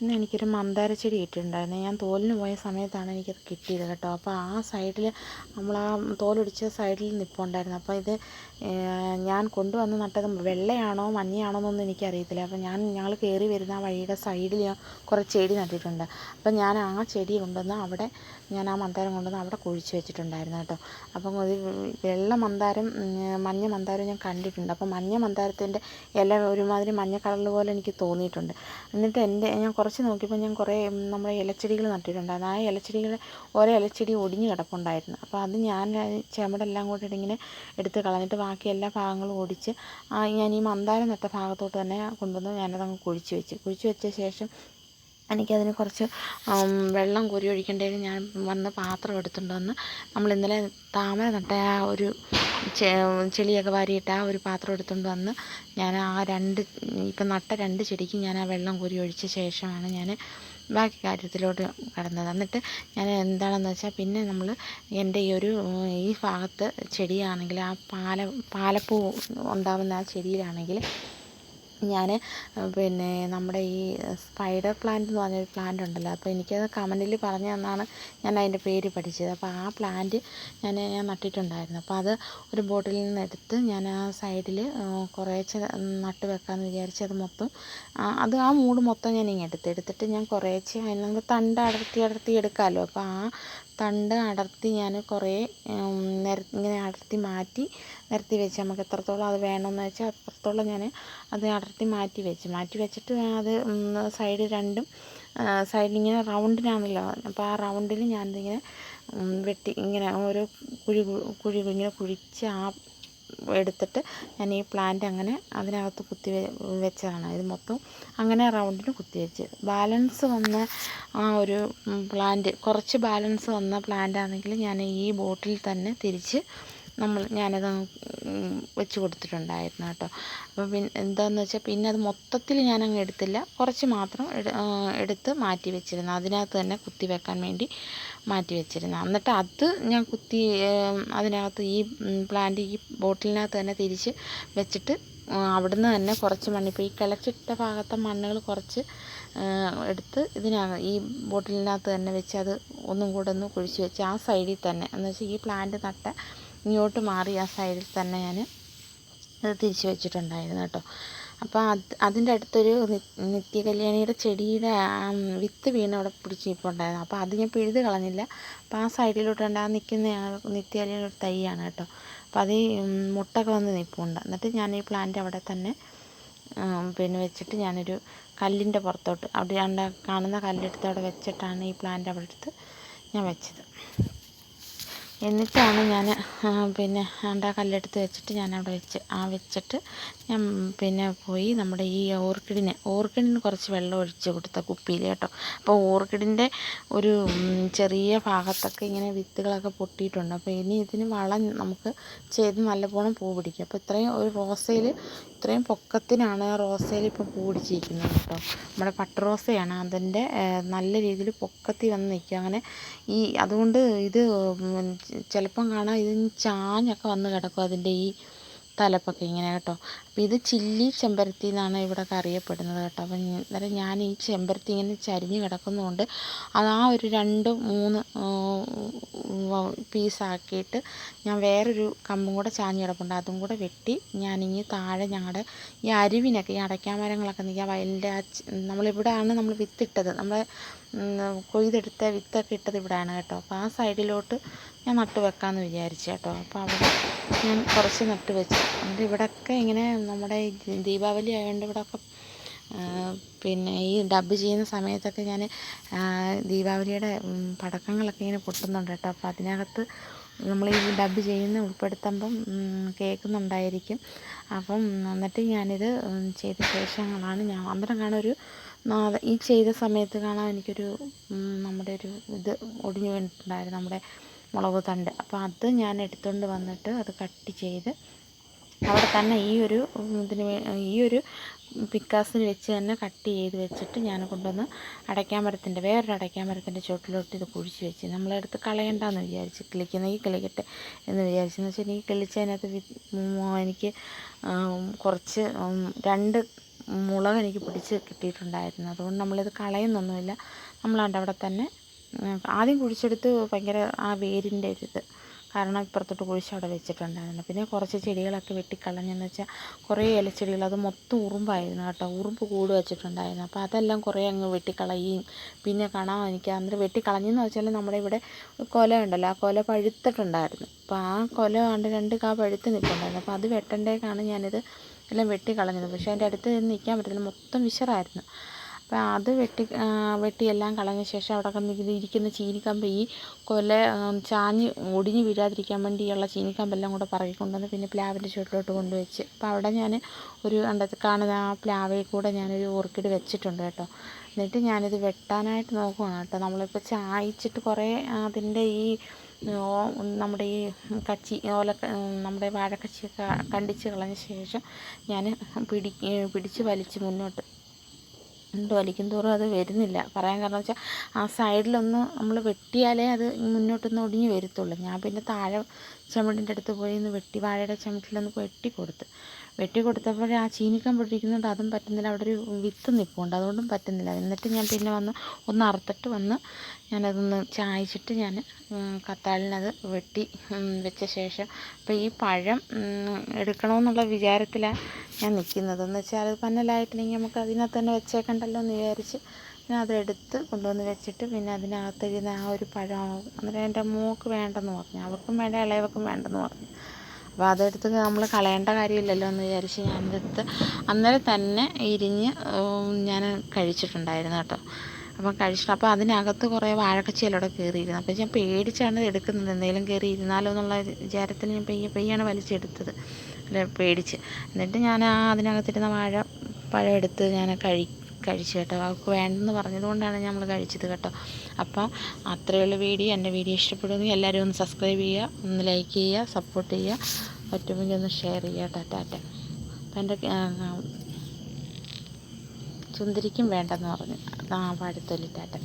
ഇന്ന് എനിക്കൊരു മന്ദാര ചെടി കിട്ടിയിട്ടുണ്ടായിരുന്നു. ഞാൻ തോലിന് പോയ സമയത്താണ് എനിക്കത് കിട്ടിയത് കേട്ടോ. അപ്പോൾ ആ സൈഡിൽ നമ്മൾ ആ തോലൊടിച്ച സൈഡിൽ നിൽപ്പുണ്ടായിരുന്നു അപ്പോൾ ഇത് ഞാൻ കൊണ്ടുവന്ന് നട്ടത് വെള്ളയാണോ മഞ്ഞയാണോ എന്നൊന്നും എനിക്കറിയത്തില്ല. അപ്പോൾ ഞാൻ ഞങ്ങൾ കയറി വരുന്ന ആ വഴിയുടെ സൈഡിൽ ഞാൻ കുറേ ചെടി നട്ടിട്ടുണ്ട്. അപ്പോൾ ഞാൻ ആ ചെടി കൊണ്ടുവന്ന് അവിടെ ഞാൻ ആ മന്ദാരം കൊണ്ടുവന്ന് അവിടെ കുഴിച്ച് വെച്ചിട്ടുണ്ടായിരുന്നു കേട്ടോ. അപ്പം ഒരു വെള്ള മന്ദാരം മഞ്ഞ മന്ദാരം ഞാൻ കണ്ടിട്ടുണ്ട്. അപ്പോൾ മഞ്ഞ മന്ദാരത്തിന്റെ ഇല ഒരുമാതിരി മഞ്ഞ കളർ പോലെ എനിക്ക് തോന്നിയിട്ടുണ്ട്. എന്നിട്ട് എന്റെ ഞാൻ കുറച്ച് നോക്കിയപ്പോൾ ഞാൻ കുറേ നമ്മുടെ ഇലച്ചെടികൾ നട്ടിട്ടുണ്ടായിരുന്നു. ആ ഇലച്ചെടികൾ ഓരോ ഇലച്ചെടി ഒടിഞ്ഞ് കിടപ്പുണ്ടായിരുന്നു. അപ്പോൾ അത് ഞാൻ ചെമടെല്ലാം കൂടിയിട്ടിങ്ങനെ എടുത്ത് കളഞ്ഞിട്ട് ബാക്കി എല്ലാ ഭാഗങ്ങളും ഒടിച്ച് ഞാൻ ഈ മന്ദാരം നട്ട ഭാഗത്തോട്ട് തന്നെ കൊണ്ടുവന്ന് ഞാനതങ്ങ് കുഴിച്ച് വെച്ച്. കുഴിച്ച് വെച്ച ശേഷം എനിക്കതിന് കുറച്ച് വെള്ളം കോരി ഒഴിക്കേണ്ടതിന് ഞാൻ വന്ന് പാത്രം എടുത്തുകൊണ്ട് വന്ന് നമ്മൾ ഇന്നലെ താമര നട്ട ആ ഒരു ചെളിയൊക്കെ വാരിയിട്ട ആ ഒരു പാത്രം എടുത്തുകൊണ്ട് വന്ന് ഞാൻ ആ രണ്ട് ഇപ്പം നട്ട രണ്ട് ചെടിക്ക് ഞാൻ ആ വെള്ളം കോരി ഒഴിച്ച ശേഷമാണ് ഞാൻ ബാക്കി കാര്യത്തിലോട്ട് കടന്നത്. എന്നിട്ട് ഞാൻ എന്താണെന്ന് വെച്ചാൽ പിന്നെ നമ്മൾ എന്റെ ഈ ഒരു ഈ ഭാഗത്ത് ചെടിയാണെങ്കിൽ ആ പാല പാലപ്പൂ ഉണ്ടാകുന്ന ആ ചെടിയിലാണെങ്കിൽ ഞാൻ പിന്നെ നമ്മുടെ ഈ സ്പൈഡർ പ്ലാന്റ് എന്ന് പറഞ്ഞൊരു പ്ലാന്റ് ഉണ്ടല്ലോ. അപ്പോൾ എനിക്കത് കമന്റിൽ പറഞ്ഞു തന്നാണ് ഞാൻ അതിന്റെ പേര് പഠിച്ചത്. അപ്പോൾ ആ പ്ലാന്റ് ഞാൻ ഞാൻ നട്ടിട്ടുണ്ടായിരുന്നു. അപ്പോൾ അത് ഒരു ബോട്ടിൽ നിന്ന് എടുത്ത് ഞാൻ ആ സൈഡിൽ കുറേശ്ശെ നട്ട് വെക്കാമെന്ന് വിചാരിച്ച് അത് മൊത്തം അത് ആ മൂട് മൊത്തം ഞാൻ ഇങ്ങനെ എടുത്ത്. എടുത്തിട്ട് ഞാൻ കുറേശ്ശെ അതിന് നമ്മൾ തണ്ട് അടർത്തി അടർത്തി എടുക്കാമല്ലോ അപ്പോൾ ആ തണ്ട് അടർത്തി ഞാൻ കുറേ നിര ഇങ്ങനെ അടർത്തി മാറ്റി നിരത്തി വെച്ച്. നമുക്ക് എത്രത്തോളം അത് വേണമെന്ന് വെച്ചാൽ അത്രത്തോളം ഞാൻ അത് അടർത്തി മാറ്റി വെച്ച്. മാറ്റി വെച്ചിട്ട് അത് സൈഡ് രണ്ടും സൈഡിലിങ്ങനെ റൗണ്ടിനാണല്ലോ. അപ്പോൾ ആ റൗണ്ടിൽ ഞാനിതിങ്ങനെ വെട്ടി ഇങ്ങനെ ഓരോ കുഴി കുഴി ഇങ്ങനെ കുഴിച്ച് ആ എടുത്തിട്ട് ഞാൻ ഈ പ്ലാന്റ് അങ്ങനെ അതിനകത്ത് കുത്തി വെച്ചതാണ്. ഇത് മൊത്തം അങ്ങനെ റൗണ്ടിന് കുത്തി വെച്ച്. ബാലൻസ് വന്ന ആ ഒരു പ്ലാന്റ് കുറച്ച് ബാലൻസ് വന്ന പ്ലാന്റ് ആണെങ്കിൽ ഞാൻ ഈ ബോട്ടിൽ തന്നെ തിരിച്ച് നമ്മൾ ഞാനത് വെച്ച് കൊടുത്തിട്ടുണ്ടായിരുന്നു കേട്ടോ. അപ്പോൾ പിന്നെ എന്താണെന്ന് വെച്ചാൽ പിന്നെ അത് മൊത്തത്തിൽ ഞാനങ്ങ് എടുത്തില്ല. കുറച്ച് മാത്രം എടുത്ത് മാറ്റി വെച്ചിരുന്നു. അതിനകത്ത് തന്നെ കുത്തി വെക്കാൻ വേണ്ടി മാറ്റി വെച്ചിരുന്നു. എന്നിട്ട് അത് ഞാൻ കുത്തി അതിനകത്ത് ഈ പ്ലാന്റ് ഈ ബോട്ടിലിനകത്ത് തന്നെ തിരിച്ച് വെച്ചിട്ട് അവിടുന്ന് തന്നെ കുറച്ച് മണ്ണ് ഇപ്പോൾ ഈ കിളച്ചിട്ട ഭാഗത്തെ മണ്ണുകൾ കുറച്ച് എടുത്ത് ഇതിനകം ഈ ബോട്ടിലിനകത്ത് തന്നെ വെച്ച് അത് ഒന്നും കൂടെ ഒന്ന് കുഴിച്ച് വെച്ച് ആ സൈഡിൽ തന്നെ. എന്ന് വെച്ചാൽ ഈ പ്ലാന്റ് നട്ട ഇങ്ങോട്ട് മാറി ആ സൈഡിൽ തന്നെ ഞാൻ അത് തിരിച്ച് വെച്ചിട്ടുണ്ടായിരുന്നു കേട്ടോ. അപ്പോൾ അത് അതിന്റെ അടുത്തൊരു നിത്യകല്യാണിയുടെ ചെടിയുടെ വിത്ത് വീണ് അവിടെ പിടിച്ച് അപ്പോൾ അത് ഞാൻ പിഴുത് കളഞ്ഞില്ല. അപ്പോൾ ആ സൈഡിലോട്ട് ഉണ്ട് ആ നിൽക്കുന്ന നിത്യകല്യാണിയുടെ തൈയാണ് കേട്ടോ. അപ്പോൾ അത് മുട്ടൊക്കെ വന്ന് നിൽപ്പുണ്ട് എന്നിട്ട് ഞാൻ ഈ പ്ലാന്റ് അവിടെ തന്നെ പിന്നെ വെച്ചിട്ട് ഞാനൊരു കല്ലിന്റെ പുറത്തോട്ട് അവിടെ കാണുന്ന കല്ലെടുത്ത് അവിടെ വെച്ചിട്ടാണ് ഈ പ്ലാന്റ് അവിടെ എടുത്ത് ഞാൻ വെച്ചത്. എന്നിട്ടാണ് ഞാൻ പിന്നെ ആ കല്ലെടുത്ത് വെച്ചിട്ട് ഞാൻ അവിടെ വെച്ച് ആ വെച്ചിട്ട് ഞാൻ പിന്നെ പോയി നമ്മുടെ ഈ ഓർക്കിഡിന് ഓർക്കിഡിന് കുറച്ച് വെള്ളം ഒഴിച്ച് കൊടുത്ത കുപ്പിയിൽ കേട്ടോ. അപ്പോൾ ഓർക്കിഡിന്റെ ഒരു ചെറിയ ഭാഗത്തൊക്കെ ഇങ്ങനെ വിത്തുകളൊക്കെ പൊട്ടിയിട്ടുണ്ട്. അപ്പോൾ ഇനി ഇതിന് വളം നമുക്ക് ചെയ്ത് നല്ലപോലെ പൂ പിടിക്കും. അപ്പോൾ ഇത്രയും ഒരു റോസയിൽ ഇത്രയും പൊക്കത്തിനാണ് റോസയിൽ ഇപ്പോൾ പൂ പിടിച്ചിരിക്കുന്നത് കേട്ടോ. നമ്മുടെ പട്ട് റോസയാണ് അതിന്റെ നല്ല രീതിയിൽ പൊക്കത്തിൽ വന്ന് നിൽക്കും അങ്ങനെ ഈ അതുകൊണ്ട് ഇത് ചിലപ്പം കാണാം ഇത് ചാഞ്ഞൊക്കെ വന്ന് കിടക്കും അതിന്റെ ഈ തലപ്പൊക്കെ ഇങ്ങനെ കേട്ടോ. അപ്പോൾ ഇത് ചില്ലി ചെമ്പരത്തി എന്നാണ് ഇവിടെ അറിയപ്പെടുന്നത് കേട്ടോ. അപ്പം അന്നേരം ഞാൻ ഈ ചെമ്പരത്തി ഇങ്ങനെ ചരിഞ്ഞ് കിടക്കുന്നതുകൊണ്ട് അത് ആ ഒരു രണ്ട് മൂന്ന് പീസാക്കിയിട്ട് ഞാൻ വേറൊരു കമ്പും കൂടെ ചാഞ്ഞ് കിടപ്പുണ്ട്. അതും കൂടെ വെട്ടി ഞാനിങ്ങ് താഴെ ഞങ്ങളുടെ ഈ അരുവിനൊക്കെ ഈ അടയ്ക്കാൻ മരങ്ങളൊക്കെ നിൽക്കുക വയലിന്റെ ആ നമ്മളിവിടെയാണ് നമ്മൾ വിത്തിട്ടത്. നമ്മൾ കൊയ്തെടുത്ത വിത്തൊക്കെ ഇട്ടത് ഇവിടെയാണ് കേട്ടോ. അപ്പോൾ ആ സൈഡിലോട്ട് ഞാൻ നട്ട് വെക്കാമെന്ന് വിചാരിച്ചു കേട്ടോ. അപ്പോൾ അവിടെ ഞാൻ കുറച്ച് നട്ട് വെച്ചു. എന്നിട്ട് ഇവിടെയൊക്കെ ഇങ്ങനെ നമ്മുടെ ദീപാവലി ആയതുകൊണ്ട് ഇവിടെയൊക്കെ പിന്നെ ഈ ഡബ് ചെയ്യുന്ന സമയത്തൊക്കെ ഞാൻ ദീപാവലിയുടെ പടക്കങ്ങളൊക്കെ ഇങ്ങനെ പൊട്ടുന്നുണ്ട് കേട്ടോ. അപ്പോൾ അതിനകത്ത് നമ്മൾ ഈ ഡബ് ചെയ്യുന്ന ഉൾപ്പെടുത്തുമ്പം കേൾക്കുന്നുണ്ടായിരിക്കും. അപ്പം എന്നിട്ട് ഞാനിത് ചെയ്ത ശേഷങ്ങളാണ് ഞാൻ അന്നേരം കാണാൻ ഒരു ഈ ചെയ്ത സമയത്ത് കാണാൻ എനിക്കൊരു നമ്മുടെ ഒരു ഇത് ഒടിഞ്ഞു വീണിട്ടുണ്ടായിരുന്നു. നമ്മുടെ മുളക് തണ്ട്. അപ്പോൾ അത് ഞാൻ എടുത്തുകൊണ്ട് വന്നിട്ട് അത് കട്ട് ചെയ്ത് അവിടെ തന്നെ ഈ ഒരു ഇതിന് ഈ ഒരു പിക്കാസിന് വെച്ച് തന്നെ കട്ട് ചെയ്ത് വെച്ചിട്ട് ഞാൻ കൊണ്ടുവന്ന് അടയ്ക്കാൻ മരത്തിന്റെ വേറൊരു അടയ്ക്കാൻ മരത്തിന്റെ ചുവട്ടിലോട്ട് ഇത് കുഴിച്ച് വെച്ച്. നമ്മളെടുത്ത് കളയണ്ടെന്ന് വിചാരിച്ച് കിളിക്കുന്നെങ്കിൽ കിളിക്കട്ടെ എന്ന് വിചാരിച്ചു. എന്ന് വെച്ചാൽ എനിക്ക് കിളിച്ചതിനകത്ത് എനിക്ക് കുറച്ച് രണ്ട് മുളക് എനിക്ക് പിടിച്ച് കിട്ടിയിട്ടുണ്ടായിരുന്നു. അതുകൊണ്ട് നമ്മളിത് കളയുന്നൊന്നുമില്ല. അവിടെ തന്നെ ആദ്യം കുഴിച്ചെടുത്ത് ഭയങ്കര ആ വേരിന്റെ ഒരിത് കാരണം ഇപ്പുറത്തോട്ട് കുഴിച്ച് അവിടെ വെച്ചിട്ടുണ്ടായിരുന്നു. പിന്നെ കുറച്ച് ചെടികളൊക്കെ വെട്ടിക്കളഞ്ഞെന്ന് വെച്ചാൽ കുറേ ഇലച്ചെടികൾ അത് മൊത്തം ഉറുമ്പായിരുന്നു കേട്ടോ. ഉറുമ്പ് കൂട് വെച്ചിട്ടുണ്ടായിരുന്നു. അപ്പോൾ അതെല്ലാം കുറേ അങ്ങ് വെട്ടിക്കളയുകയും പിന്നെ കാണാൻ എനിക്ക് അന്നേരം വെട്ടിക്കളഞ്ഞെന്ന് വെച്ചാൽ നമ്മുടെ ഇവിടെ കൊല ഉണ്ടല്ലോ. ആ കൊല പഴുത്തിട്ടുണ്ടായിരുന്നു. അപ്പോൾ ആ കൊല കണ്ട് രണ്ട് കാ പഴുത്ത് നിൽപ്പുണ്ടായിരുന്നു. അപ്പോൾ അത് വെട്ടണ്ടേക്കാണ് ഞാനിത് എല്ലാം വെട്ടിക്കളഞ്ഞത്. പക്ഷേ അതിന്റെ അടുത്ത് നിൽക്കാൻ പറ്റില്ല മൊത്തം വിശറായിരുന്നു. അപ്പോൾ അത് വെട്ടി വെട്ടിയെല്ലാം കളഞ്ഞ ശേഷം അവിടെ കിടന്ന് ഇരിക്കുന്ന ചീനിക്കമ്പ് ഈ കൊല ചാഞ്ഞ് ഒടിഞ്ഞ് വീഴാതിരിക്കാൻ വേണ്ടിയുള്ള ചീനിക്കമ്പെല്ലാം കൂടെ പറക്കി കൊണ്ടുവന്ന് പിന്നെ പ്ലാവിന്റെ ചുവട്ടിലോട്ട് കൊണ്ടുവച്ച്. അപ്പോൾ അവിടെ ഞാൻ ഒരു കണ്ട കാണുന്ന ആ പ്ലാവയിൽ കൂടെ ഞാനൊരു ഓർക്കിഡ് വെച്ചിട്ടുണ്ട് കേട്ടോ. എന്നിട്ട് ഞാനിത് വെട്ടാനായിട്ട് നോക്കുകയാണ് കേട്ടോ. നമ്മളിപ്പോൾ ചായച്ചിട്ട് കുറേ അതിന്റെ ഈ നമ്മുടെ ഈ കച്ചി ഓല നമ്മുടെ വാഴക്കച്ചിയൊക്കെ കണ്ടിച്ച് കളഞ്ഞ ശേഷം ഞാൻ പിടി പിടിച്ച് വലിച്ച് മുന്നോട്ട് ഉണ്ട് വലിക്കും തോറും അത് വരുന്നില്ല. പറയാൻ കാരണം വെച്ചാൽ ആ സൈഡിലൊന്ന് നമ്മൾ വെട്ടിയാലേ അത് മുന്നോട്ടൊന്ന് ഒടിഞ്ഞ് വരത്തുള്ളൂ. ഞാൻ പിന്നെ താഴെ ചുമടിന്റെ അടുത്ത് പോയി ഒന്ന് വെട്ടി വാഴയുടെ ചുമട്ടിലൊന്ന് വെട്ടി കൊടുത്ത്. വെട്ടി കൊടുത്തപ്പോൾ ആ ചീനിക്കാൻ പൊട്ടിരിക്കുന്നുണ്ട് അതും പറ്റുന്നില്ല. അവിടെ ഒരു വിത്ത് നിൽപ്പുണ്ട് അതുകൊണ്ടും പറ്റുന്നില്ല. എന്നിട്ട് ഞാൻ പിന്നെ വന്ന് ഒന്ന് അറുത്തിട്ട് വന്ന് ഞാനതൊന്ന് ചായച്ചിട്ട് ഞാൻ കത്താളിനത് വെട്ടി വെച്ച ശേഷം അപ്പോൾ ഈ പഴം എടുക്കണമെന്നുള്ള വിചാരത്തിലാണ് ഞാൻ നിൽക്കുന്നത് എന്ന് വെച്ചാൽ അത് പന്നലായിട്ടില്ലെങ്കിൽ നമുക്ക് അതിനകത്ത് തന്നെ വെച്ചേക്കണ്ടല്ലോ എന്ന് വിചാരിച്ച് ഞാൻ അതെടുത്ത് കൊണ്ടുവന്ന് വെച്ചിട്ട് പിന്നെ അതിനകത്തിരുന്ന ആ ഒരു പഴം അന്നേരം എന്റെ മോൾക്ക് വേണ്ടെന്ന് പറഞ്ഞു. അവർക്കും വേണ്ട ഇളയവർക്കും വേണ്ടെന്ന് പറഞ്ഞു. അപ്പോൾ അതെടുത്ത് നമ്മൾ കളയേണ്ട കാര്യമില്ലല്ലോ എന്ന് വിചാരിച്ച് ഞാനെടുത്ത് അന്നേരം തന്നെ ഇരിഞ്ഞ് ഞാൻ കഴിച്ചിട്ടുണ്ടായിരുന്നു കേട്ടോ. അപ്പം കഴിച്ചിട്ട് അപ്പോൾ അതിനകത്ത് കുറേ വാഴക്കച്ചിയിലൂടെ കയറിയിരുന്നു. അപ്പോൾ ഞാൻ പേടിച്ചാണ് എടുക്കുന്നത്. എന്തെങ്കിലും കയറി ഇരുന്നാലോ എന്നുള്ള വിചാരത്തിൽ ഞാൻ പെയ്യെ പെയ്യാണ് വലിച്ചെടുത്തത്. അല്ല പേടിച്ച്. എന്നിട്ട് ഞാൻ ആ അതിനകത്തിരുന്ന വാഴ പഴം എടുത്ത് ഞാൻ കഴി കഴിച്ചു കേട്ടോ അവൾക്ക് വേണ്ടെന്ന് പറഞ്ഞതുകൊണ്ടാണ് നമ്മൾ കഴിച്ചത് കേട്ടോ. അപ്പം അത്രയുള്ള വീഡിയോ എന്റെ വീഡിയോ ഇഷ്ടപ്പെടുമെങ്കിൽ എല്ലാവരും ഒന്ന് സബ്സ്ക്രൈബ് ചെയ്യുക ഒന്ന് ലൈക്ക് ചെയ്യുക സപ്പോർട്ട് ചെയ്യുക. പറ്റുമെങ്കിൽ ഒന്ന് ഷെയർ ചെയ്യുക കേട്ടോ. ടാറ്റ. അപ്പം എന്റെ സുന്ദരിക്കും വേണ്ടെന്ന് പറഞ്ഞു. ആ പാടത്തൊല്ലി ടാറ്റ.